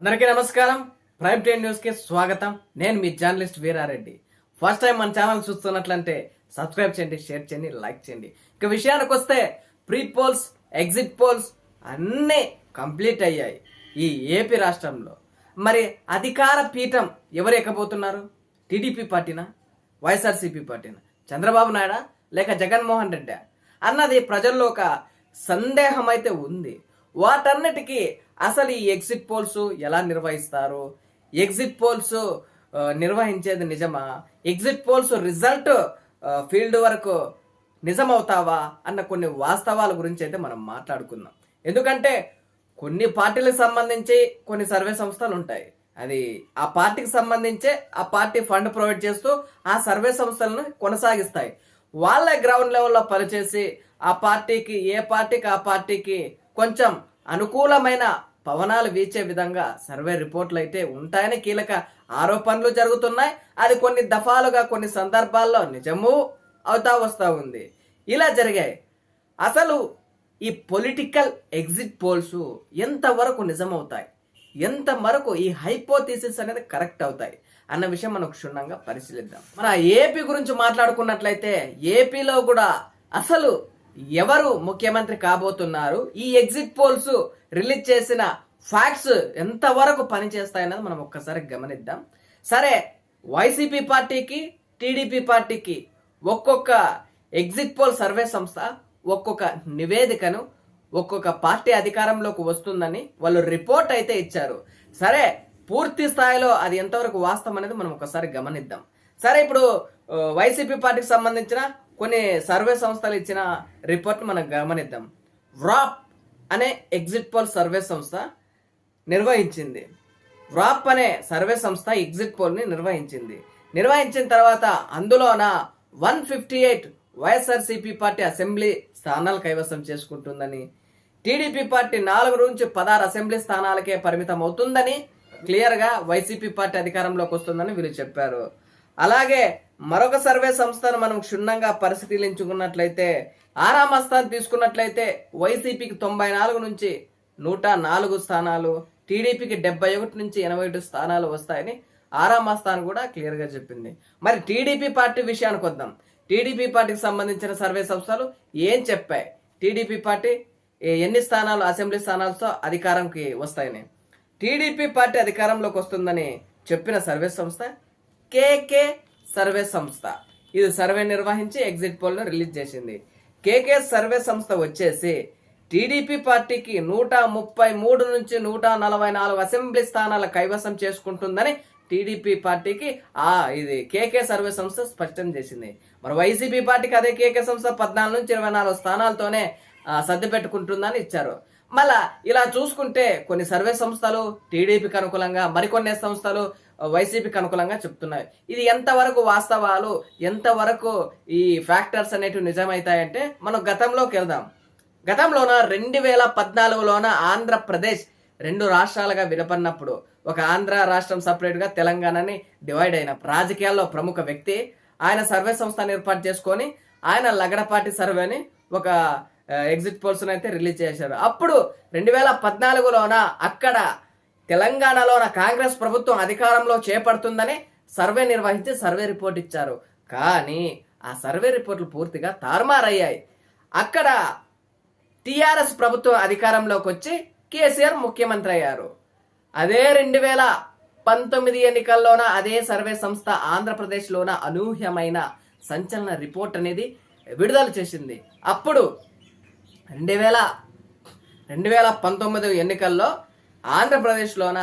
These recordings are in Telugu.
అందరికీ నమస్కారం. ప్రైమ్ టైమ్ న్యూస్కి స్వాగతం. నేను మీ జర్నలిస్ట్ వీరారెడ్డి. ఫస్ట్ టైం మన ఛానల్ చూస్తున్నట్లంటే సబ్స్క్రైబ్ చేయండి షేర్ చేయండి లైక్ చేయండి. ఇక విషయానికి వస్తే ప్రీ పోల్స్ ఎగ్జిట్ పోల్స్ అన్నీ కంప్లీట్ అయ్యాయి ఈ ఏపీ రాష్ట్రంలో. మరి అధికార పీఠం ఎవరు ఎక్కబోతున్నారు? టీడీపీ పార్టీనా? వైఎస్ఆర్సీపీ పార్టీనా? చంద్రబాబు నాయుడా? లేక జగన్మోహన్ రెడ్డా? అన్నది ప్రజల్లో ఒక సందేహం అయితే ఉంది. వాటన్నిటికీ అసలు ఈ ఎగ్జిట్ పోల్స్ ఎలా నిర్వహిస్తారు? ఎగ్జిట్ పోల్స్ నిర్వహించేది నిజమా? ఎగ్జిట్ పోల్స్ రిజల్ట్ ఫీల్డ్ వరకు నిజమవుతావా? అన్న కొన్ని వాస్తవాల గురించి అయితే మనం మాట్లాడుకుందాం. ఎందుకంటే కొన్ని పార్టీలకు సంబంధించి కొన్ని సర్వే సంస్థలు ఉంటాయి. అది ఆ పార్టీకి సంబంధించే ఆ పార్టీ ఫండ్ ప్రొవైడ్ చేస్తూ ఆ సర్వే సంస్థలను కొనసాగిస్తాయి. వాళ్ళ గ్రౌండ్ లెవెల్లో పనిచేసి ఆ పార్టీకి ఏ పార్టీకి ఆ పార్టీకి కొంచెం అనుకూలమైన పవనాలు వీచే విధంగా సర్వే రిపోర్ట్లు అయితే ఉంటాయని కీలక ఆరోపణలు జరుగుతున్నాయి. అది కొన్ని దఫాలుగా కొన్ని సందర్భాల్లో నిజము అవుతా వస్తూ ఉంది. ఇలా జరిగాయి అసలు ఈ పొలిటికల్ ఎగ్జిట్ పోల్స్ ఎంతవరకు నిజమవుతాయి? ఎంత వరకు ఈ హైపోథీసిస్ అనేది కరెక్ట్ అవుతాయి? అన్న విషయం మనం క్షుణ్ణంగా పరిశీలిద్దాం. మన ఏపీ గురించి మాట్లాడుకున్నట్లయితే ఏపీలో కూడా అసలు ఎవరు ముఖ్యమంత్రి కాబోతున్నారు? ఈ ఎగ్జిట్ పోల్స్ రిలీజ్ చేసిన ఫ్యాక్ట్స్ ఎంతవరకు పనిచేస్తాయన్నది మనం ఒక్కసారి గమనిద్దాం. సరే వైసీపీ పార్టీకి టీడీపీ పార్టీకి ఒక్కొక్క ఎగ్జిట్ పోల్ సర్వే సంస్థ ఒక్కొక్క నివేదికను ఒక్కొక్క పార్టీ అధికారంలోకి వస్తుందని వాళ్ళు రిపోర్ట్ అయితే ఇచ్చారు. సరే పూర్తి స్థాయిలో అది ఎంతవరకు వాస్తవం అనేది మనం ఒకసారి గమనిద్దాం. సరే ఇప్పుడు వైసీపీ పార్టీకి సంబంధించిన కొన్ని సర్వే సంస్థలు ఇచ్చిన రిపోర్ట్ మనం గమనిద్దాం. వ్రాప్ అనే ఎగ్జిట్ పోల్ సర్వే సంస్థ నిర్వహించింది. వ్రాప్ అనే సర్వే సంస్థ ఎగ్జిట్ పోల్ని నిర్వహించింది. నిర్వహించిన తర్వాత అందులోన one fifty eight YSRCP party assembly స్థానాలు కైవసం చేసుకుంటుందని టీడీపీ పార్టీ నాలుగు నుంచి పదహారు అసెంబ్లీ స్థానాలకే పరిమితం అవుతుందని క్లియర్గా వైసీపీ పార్టీ అధికారంలోకి వస్తుందని వీళ్ళు చెప్పారు. అలాగే మరొక సర్వే సంస్థను మనం క్షుణ్ణంగా పరిశీలించుకున్నట్లయితే ఆరామ స్థానం తీసుకున్నట్లయితే వైసీపీకి తొంభై నాలుగు నుంచి నూట నాలుగు స్థానాలు టీడీపీకి డెబ్బై ఒకటి నుంచి ఎనభై ఒకటి స్థానాలు వస్తాయని ఆరామ స్థానం కూడా క్లియర్గా చెప్పింది. మరి టీడీపీ పార్టీ విషయానికి వద్దాం. టీడీపీ పార్టీకి సంబంధించిన సర్వే సంస్థలు ఏం చెప్పాయి? టీడీపీ పార్టీ ఎన్ని స్థానాలు అసెంబ్లీ స్థానాలతో అధికారంకి వస్తాయని? టీడీపీ పార్టీ అధికారంలోకి వస్తుందని చెప్పిన సర్వే సంస్థ కేకే సర్వే సంస్థ. ఇది సర్వే నిర్వహించి ఎగ్జిట్ పోల్ను రిలీజ్ చేసింది. కేకే సర్వే సంస్థ వచ్చేసి టీడీపీ పార్టీకి నూట ముప్పై మూడు నుంచి నూట నలభై నాలుగు అసెంబ్లీ స్థానాల కైవసం చేసుకుంటుందని టీడీపీ పార్టీకి ఆ ఇది కేకే సర్వే సంస్థ స్పష్టం చేసింది. మరి వైసీపీ పార్టీకి అదే కేకే సంస్థ పద్నాలుగు నుంచి ఇరవై నాలుగు స్థానాలతోనే సర్ది పెట్టుకుంటుందని ఇచ్చారు. మళ్ళా ఇలా చూసుకుంటే కొన్ని సర్వే సంస్థలు టీడీపీకి అనుకూలంగా మరికొన్ని సంస్థలు వైసీపీకి అనుకూలంగా చెప్తున్నాయి. ఇది ఎంతవరకు వాస్తవాలు ఎంతవరకు ఈ ఫ్యాక్టర్స్ అనేటివి నిజమవుతాయంటే మనం గతంలోకి వెళ్దాం. గతంలోన రెండు వేల పద్నాలుగులోన ఆంధ్రప్రదేశ్ రెండు రాష్ట్రాలుగా విడపడినప్పుడు ఒక ఆంధ్ర రాష్ట్రం సపరేట్గా తెలంగాణని డివైడ్ అయిన రాజకీయాల్లో ప్రముఖ వ్యక్తి ఆయన సర్వే సంస్థను ఏర్పాటు చేసుకొని ఆయన లగడపాటి సర్వేని ఒక ఎగ్జిట్ పోల్స్ అయితే రిలీజ్ చేశారు. అప్పుడు రెండు వేల పద్నాలుగులోన అక్కడ తెలంగాణలోన కాంగ్రెస్ ప్రభుత్వం అధికారంలో చేపడుతుందని సర్వే నిర్వహించి సర్వే రిపోర్ట్ ఇచ్చారు. కానీ ఆ సర్వే రిపోర్ట్లు పూర్తిగా తారుమారయ్యాయి. అక్కడ టిఆర్ఎస్ ప్రభుత్వం అధికారంలోకి వచ్చి కేసీఆర్ ముఖ్యమంత్రి అయ్యారు. అదే రెండు వేల పంతొమ్మిది ఎన్నికల్లోన అదే సర్వే సంస్థ ఆంధ్రప్రదేశ్లోన అనూహ్యమైన సంచలన రిపోర్ట్ అనేది విడుదల చేసింది. అప్పుడు రెండు వేల రెండు వేల పంతొమ్మిది ఎన్నికల్లో ఆంధ్రప్రదేశ్లోన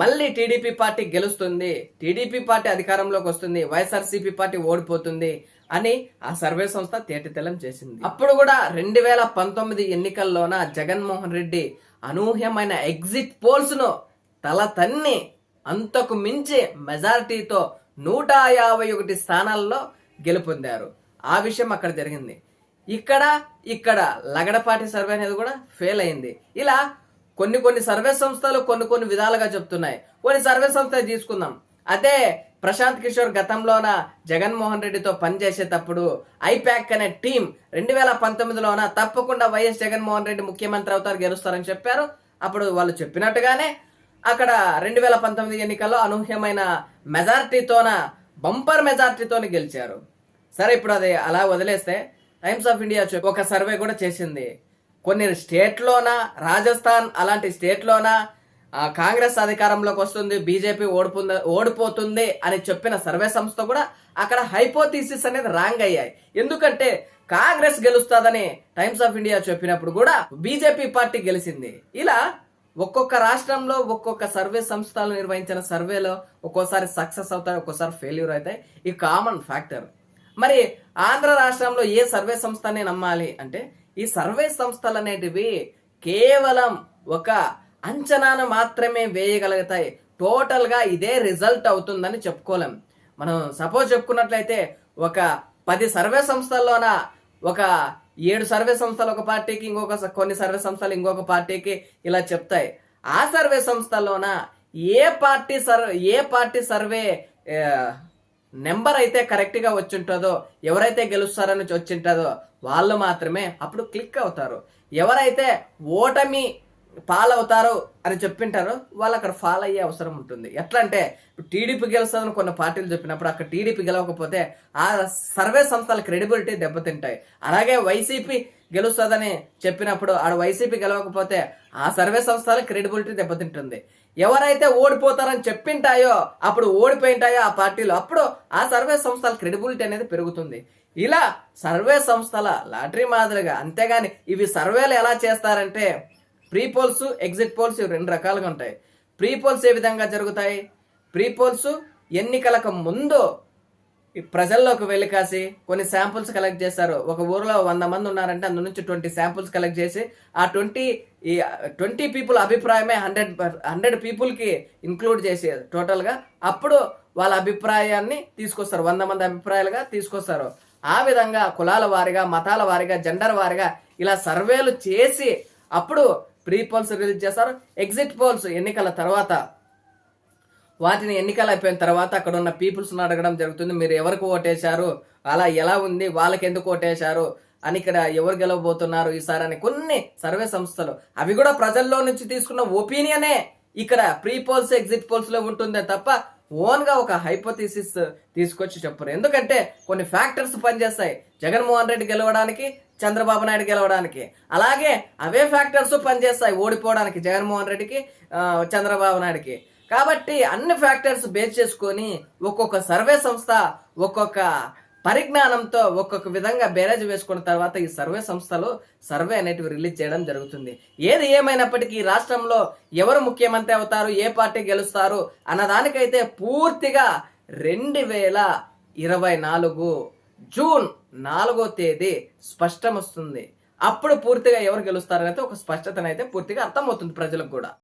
మళ్ళీ టీడీపీ పార్టీ గెలుస్తుంది టీడీపీ పార్టీ అధికారంలోకి వస్తుంది వైఎస్ఆర్సీపీ పార్టీ ఓడిపోతుంది అని ఆ సర్వే సంస్థ తేటతెల్లం చేసింది. అప్పుడు కూడా రెండు వేల పంతొమ్మిది ఎన్నికల్లోన జగన్మోహన్ రెడ్డి అనూహ్యమైన ఎగ్జిట్ పోల్స్ను తల తన్ని అంతకు మించి మెజారిటీతో నూట యాభై ఒకటి స్థానాల్లో గెలుపొందారు. ఆ విషయం అక్కడ జరిగింది. ఇక్కడ ఇక్కడ లగడపాటి సర్వే అనేది కూడా ఫెయిల్ అయింది. ఇలా కొన్ని కొన్ని సర్వే సంస్థలు కొన్ని కొన్ని విధాలుగా చెప్తున్నాయి. కొన్ని సర్వే సంస్థలు తీసుకుందాం. అదే ప్రశాంత్ కిషోర్ గతంలోన జగన్మోహన్ రెడ్డితో పనిచేసేటప్పుడు ఐప్యాక్ అనే టీం రెండు వేల పంతొమ్మిదిలోన తప్పకుండా వైఎస్ జగన్మోహన్ రెడ్డి ముఖ్యమంత్రి అవుతారు గెలుస్తారని చెప్పారు. అప్పుడు వాళ్ళు చెప్పినట్టుగానే అక్కడ రెండు వేల పంతొమ్మిది ఎన్నికల్లో అనూహ్యమైన మెజార్టీతోన బంపర్ మెజార్టీతోని గెలిచారు. సరే ఇప్పుడు అది అలా వదిలేస్తే టైమ్స్ ఆఫ్ ఇండియా ఒక సర్వే కూడా చేసింది. కొన్ని స్టేట్లోన రాజస్థాన్ అలాంటి స్టేట్లోన కాంగ్రెస్ అధికారంలోకి వస్తుంది బీజేపీ ఓడిపోతుంది ఓడిపోతుంది అని చెప్పిన సర్వే సంస్థ కూడా అక్కడ హైపోథీసిస్ అనేది రాంగ్ అయ్యాయి. ఎందుకంటే కాంగ్రెస్ గెలుస్తుందని టైమ్స్ ఆఫ్ ఇండియా చెప్పినప్పుడు కూడా బీజేపీ పార్టీ గెలిచింది. ఇలా ఒక్కొక్క రాష్ట్రంలో ఒక్కొక్క సర్వే సంస్థలు నిర్వహించిన సర్వేలో ఒక్కోసారి సక్సెస్ అవుతాయి ఒక్కోసారి ఫెయిల్యూర్ అవుతాయి. ఈ కామన్ ఫ్యాక్టర్. మరి ఆంధ్ర రాష్ట్రంలో ఏ సర్వే సంస్థని నమ్మాలి అంటే ఈ సర్వే సంస్థలు అనేటివి కేవలం ఒక అంచనాను మాత్రమే వేయగలుగుతాయి. టోటల్గా ఇదే రిజల్ట్ అవుతుందని చెప్పుకోలేం. మనం సపోజ్ చెప్పుకున్నట్లయితే ఒక పది సర్వే సంస్థల్లోన ఒక ఏడు సర్వే సంస్థలు ఒక పార్టీకి ఇంకొక స- కొన్ని సర్వే సంస్థలు ఇంకొక పార్టీకి ఇలా చెప్తాయి. ఆ సర్వే సంస్థల్లోన ఏ పార్టీ సర్వే ఏ పార్టీ సర్వే నెంబర్ అయితే కరెక్ట్గా వచ్చింటుందో ఎవరైతే గెలుస్తారని వచ్చింటుందో వాళ్ళు మాత్రమే అప్పుడు క్లిక్ అవుతారు. ఎవరైతే ఓటమి పాలవుతారు అని చెప్పింటారో వాళ్ళు అక్కడ ఫాల్ అయ్యే అవసరం ఉంటుంది. ఎట్లా అంటే టీడీపీ గెలుస్తుందని కొన్ని పార్టీలు చెప్పినప్పుడు అక్కడ టీడీపీ గెలవకపోతే ఆ సర్వే సంస్థల క్రెడిబిలిటీ దెబ్బతింటాయి. అలాగే వైసీపీ గెలుస్తుందని చెప్పినప్పుడు ఆడ వైసీపీ గెలవకపోతే ఆ సర్వే సంస్థల క్రెడిబిలిటీ దెబ్బతింటుంది. ఎవరైతే ఓడిపోతారని చెప్పింటాయో అప్పుడు ఓడిపోయింటాయో ఆ పార్టీలో అప్పుడు ఆ సర్వే సంస్థల క్రెడిబిలిటీ అనేది పెరుగుతుంది. ఇలా సర్వే సంస్థల లాటరీ మాదిరిగా అంతేగాని ఇవి సర్వేలు ఎలా చేస్తారంటే ప్రీ పోల్స్ ఎగ్జిట్ పోల్స్ ఇవి రెండు రకాలుగా ఉంటాయి. ప్రీ పోల్స్ ఏ విధంగా జరుగుతాయి? ప్రీ పోల్స్ ఎన్నికలకు ముందు ప్రజల్లోకి వెళ్ళి కాసి కొన్ని శాంపుల్స్ కలెక్ట్ చేస్తారు. ఒక ఊరిలో వంద మంది ఉన్నారంటే అందు నుంచి ట్వంటీ శాంపుల్స్ కలెక్ట్ చేసి ఆ ట్వంటీ ఈ ట్వంటీ పీపుల్ అభిప్రాయమే హండ్రెడ్ హండ్రెడ్ పీపుల్కి ఇంక్లూడ్ చేసి టోటల్గా అప్పుడు వాళ్ళ అభిప్రాయాన్ని తీసుకొస్తారు. వంద మంది అభిప్రాయాలుగా తీసుకొస్తారు. ఆ విధంగా కులాల వారిగా మతాల వారిగా జెండర్ వారిగా ఇలా సర్వేలు చేసి అప్పుడు ప్రీ పోల్స్ రిలీజ్ చేస్తారు. ఎగ్జిట్ పోల్స్ ఎన్నికల తర్వాత వాటిని ఎన్నికలు అయిపోయిన తర్వాత అక్కడ ఉన్న పీపుల్స్ని అడగడం జరుగుతుంది. మీరు ఎవరికి ఓటేశారు? అలా ఎలా ఉంది? వాళ్ళకి ఎందుకు ఓటేశారు? అని ఇక్కడ ఎవరు గెలవబోతున్నారు ఈసారి అని కొన్ని సర్వే సంస్థలు. అవి కూడా ప్రజల్లో నుంచి తీసుకున్న ఒపీనియనే ఇక్కడ ప్రీ పోల్స్ ఎగ్జిట్ పోల్స్లో ఉంటుందే తప్ప ఓన్గా ఒక హైపోథీసిస్ తీసుకొచ్చి చెప్పరు. ఎందుకంటే కొన్ని ఫ్యాక్టర్స్ పనిచేస్తాయి. జగన్మోహన్ రెడ్డి గెలవడానికి చంద్రబాబు నాయుడు గెలవడానికి. అలాగే అవే ఫ్యాక్టర్స్ పనిచేస్తాయి ఓడిపోవడానికి జగన్మోహన్ రెడ్డికి చంద్రబాబు నాయుడికి. కాబట్టి అన్ని ఫ్యాక్టర్స్ బేస్ చేసుకొని ఒక్కొక్క సర్వే సంస్థ ఒక్కొక్క పరిజ్ఞానంతో ఒక్కొక్క విధంగా బేరేజ్ వేసుకున్న తర్వాత ఈ సర్వే సంస్థలు సర్వే అనేటివి రిలీజ్ చేయడం జరుగుతుంది. ఏది ఏమైనప్పటికీ ఈ రాష్ట్రంలో ఎవరు ముఖ్యమంత్రి అవుతారు ఏ పార్టీ గెలుస్తారు అన్నదానికైతే పూర్తిగా రెండు వేల ఇరవై నాలుగు జూన్ నాలుగో తేదీ స్పష్టం వస్తుంది అప్పుడు పూర్తిగా ఎవరు గెలుస్తారనైతే ఒక స్పష్టతనైతే పూర్తిగా అర్థమవుతుంది ప్రజలకు కూడా.